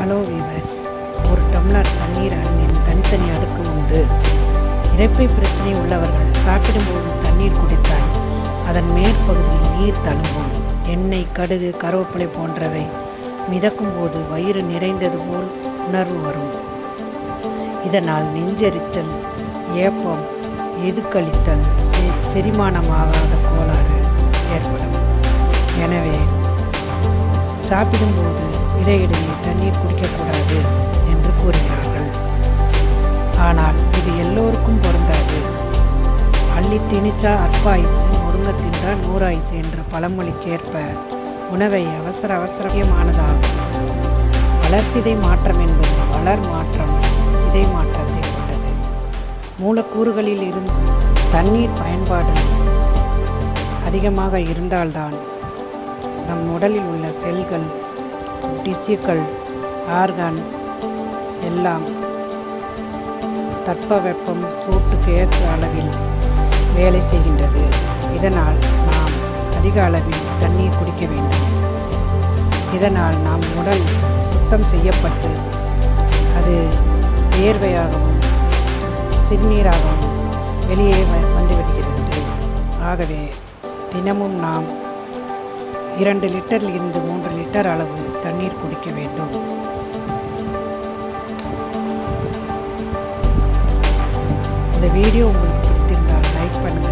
Hello viewers ஒரு tumbler தண்ணீர் அருந்தின் தனித்தனி அடுக்கு உண்டு. இறப்பை பிரச்சனை உள்ளவர்கள் சாப்பிடும்போது தண்ணீர் குடித்தால் அதன் மேற்பகுதியில் நீர் தழும்பும் எண்ணெய் கடுகு கருவேப்பிலை போன்றவை மிதக்கும் போது வயிறு நிறைந்தது போல் உணர்வு வரும். இதனால் நெஞ்செரிச்சல் ஏப்பம் எதுக்களித்தல் செ- செரிமானமாகாத கோளாறு ஏற்படும். எனவே சாப்பிடும்போது இடையிடையே தண்ணீர் குடிக்கக்கூடாது என்று கூறுகிறார்கள். ஆனால் இது எல்லோருக்கும் பொருந்தாது. அள்ளி திணிச்சா அற்ப ஆயுசு முருங்க தின்றால் நூறாயுசு என்ற பழமொழிக்கேற்ப உணவை அவசர அவசரமானதாகும். வளர்சிதை மாற்றம் என்பது வளர் மாற்றம் சிதை மாற்றத்தை கொண்டது. மூலக்கூறுகளில் இருந்து தண்ணீர் பயன்பாடு அதிகமாக இருந்தால்தான் நம் உடலில் உள்ள செல்கள் டிஷ்யூக்கள் ஆர்கான் எல்லாம் தட்பவெப்பம் சூட்டுக்கு ஏற்ற அளவில் வேலை செய்கின்றது. இதனால் நாம் அதிக அளவில் தண்ணீர் குடிக்க வேண்டும். இதனால் நாம் உடல் சுத்தம் செய்யப்பட்டு அது வேர்வையாகவும் சிறுநீராகவும் வெளியே வ- வந்துவிடுகிறது ஆகவே தினமும் நாம் இரண்டு லிட்டரில் இருந்து மூன்று லிட்டர் அளவு தண்ணீர் குடிக்க வேண்டும். இந்த வீடியோ உங்களுக்கு பிடித்திருந்தால் லைக் பண்ணுங்கள்